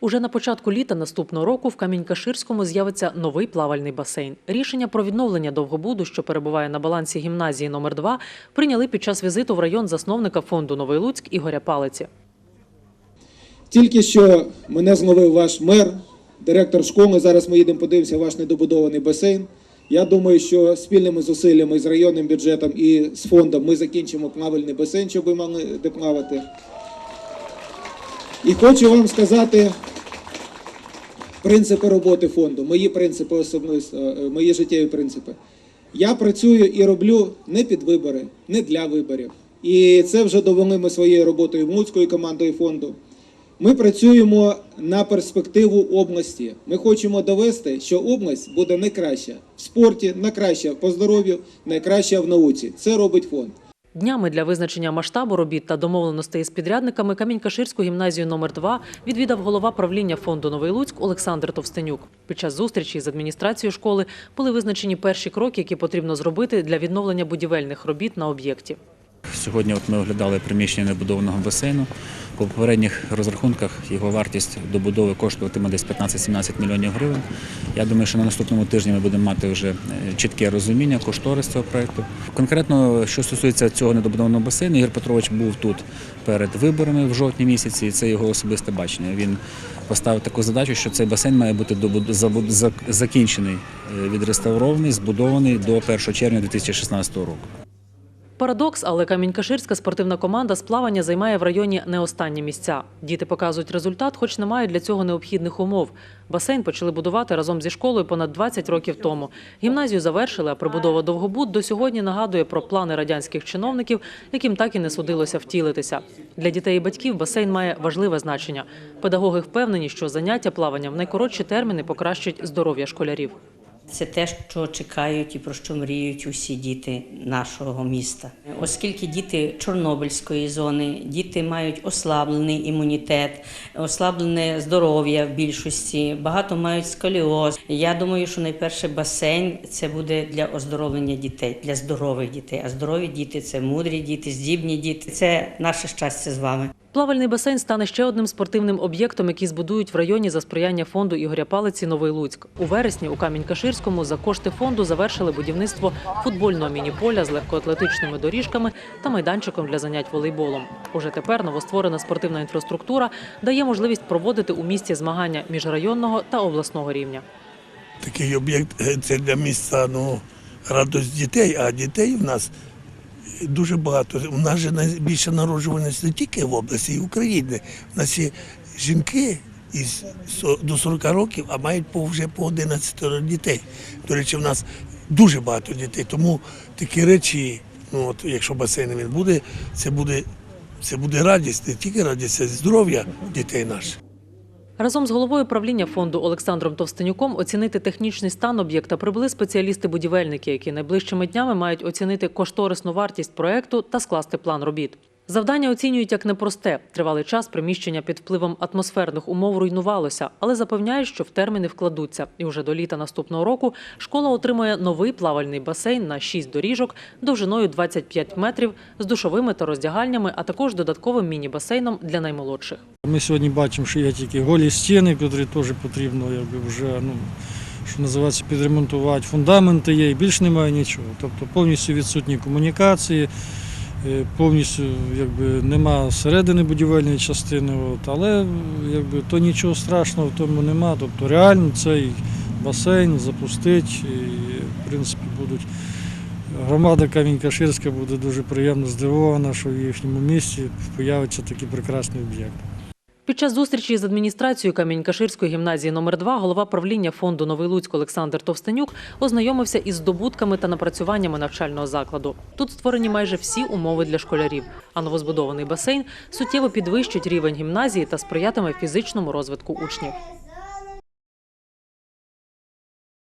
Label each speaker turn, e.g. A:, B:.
A: Уже на початку літа наступного року в Камінь-Каширському з'явиться новий плавальний басейн. Рішення про відновлення довгобуду, що перебуває на балансі гімназії номер 2 прийняли під час візиту в район засновника фонду Новий Луцьк Ігоря Палиці.
B: Тільки що мене зловив ваш мер, директор школи. Зараз ми їдемо подивимося ваш недобудований басейн. Я думаю, що спільними зусиллями з районним бюджетом і з фондом ми закінчимо плавальний басейн, щоб ви могли де плавати. І хочу вам сказати принципи роботи фонду, мої принципи особисто, е, мої життєві принципи. Я працюю і роблю не під вибори, не для виборів. І це вже довели ми своєю роботою Луцькою командою фонду. Ми працюємо на перспективу області. Ми хочемо довести, що область буде найкраща в спорті, найкраща по здоров'ю, найкраща в науці. Це робить фонд.
A: Днями для визначення масштабу робіт та домовленостей з підрядниками Камінь-Каширську гімназію номер 2 відвідав голова правління фонду Новий Луцьк Олександр Товстенюк. Під час зустрічі з адміністрацією школи були визначені перші кроки, які потрібно зробити для відновлення будівельних робіт на об'єкті.
C: Сьогодні от ми оглядали приміщення небудованого басейну. По попередніх розрахунках його вартість добудови коштуватиме десь 15-17 мільйонів гривень. Я думаю, що на наступному тижні ми будемо мати вже е, чітке розуміння, кошторис цього проєкту. Конкретно, що стосується цього недобудованого басейну, Ігор Петрович був тут перед виборами в жовтні місяці, і це його особисте бачення. Він поставив таку задачу, що цей басейн має бути закінчений, е, відреставрований, збудований до 1 червня 2016 року.
A: Парадокс, але Камінь-Каширська спортивна команда з плавання займає в районі не останні місця. Діти показують результат, хоч не мають для цього необхідних умов. Басейн почали будувати разом зі школою понад 20 років тому. Гімназію завершили, а прибудова Довгобуд до сьогодні нагадує про плани радянських чиновників, яким так і не судилося втілитися. Для дітей і батьків басейн має важливе значення. Педагоги впевнені, що заняття плаванням в найкоротші терміни покращать здоров'я школярів.
D: Це те, що чекають і про що мріють усі діти нашого міста. Оскільки діти Чорнобильської зони, діти мають ослаблений імунітет, ослаблене здоров'я в більшості, багато мають сколіоз. Я думаю, що найперше басейн це буде для оздоровлення дітей, для здорових дітей. А здорові діти це мудрі діти, здібні діти. Це наше щастя з вами.
A: Плавальний басейн стане ще одним спортивним об'єктом, який збудують в районі за сприяння фонду Ігоря Палиці Новий Луцьк. У вересні у Камінь-Каширському за кошти фонду завершили будівництво футбольного міні-поля з легкоатлетичними доріжками та майданчиком для занять волейболом. Уже тепер новостворена спортивна інфраструктура дає можливість проводити у місті змагання міжрайонного та обласного рівня.
E: такий об'єкт е, це для міста ну, радость дітей, а дітей в нас дуже багато. У нас же найбільша народжуваність не тільки в області, і в Україні. У нас є жінки із до 40 років, а мають по вже по 11 дітей. До речі, в нас дуже багато дітей. Тому такі речі, ну от якщо басейн він буде, це буде. Це буде радість, не тільки радість, це здоров'я дітей наших.
A: Разом з головою правління фонду Олександром Товстенюком оцінити технічний стан об'єкта прибули спеціалісти-будівельники, які найближчими днями мають оцінити кошторисну вартість проекту та скласти план робіт. Завдання оцінюють як непросте. Тривалий час приміщення під впливом атмосферних умов руйнувалося, але запевняють, що в терміни вкладуться. І вже до літа наступного року школа отримує новий плавальний басейн на 6 доріжок довжиною 25 метрів з душовими та роздягальнями, а також додатковим міні-басейном для наймолодших.
F: Ми сьогодні бачимо, що є тільки голі стіни, які теж потрібно якби, вже, ну, що називається, підремонтувати. Фундаменти є і більш немає нічого. Тобто повністю відсутні комунікації, повністю якби, нема середини будівельної частини. От, але якби, то нічого страшного в тому нема. Тобто реально цей басейн запустить і в принципі будуть. Громада Камінь-Каширська буде дуже приємно здивована, що в їхньому місті появиться такий прекрасний об'єкт.
A: Під час зустрічі з адміністрацією Камінь-Каширської гімназії номер 2 голова правління фонду Новий Луцьк Олександр Товстенюк ознайомився із здобутками та напрацюваннями навчального закладу. Тут створені майже всі умови для школярів, а новозбудований басейн суттєво підвищить рівень гімназії та сприятиме фізичному розвитку учнів.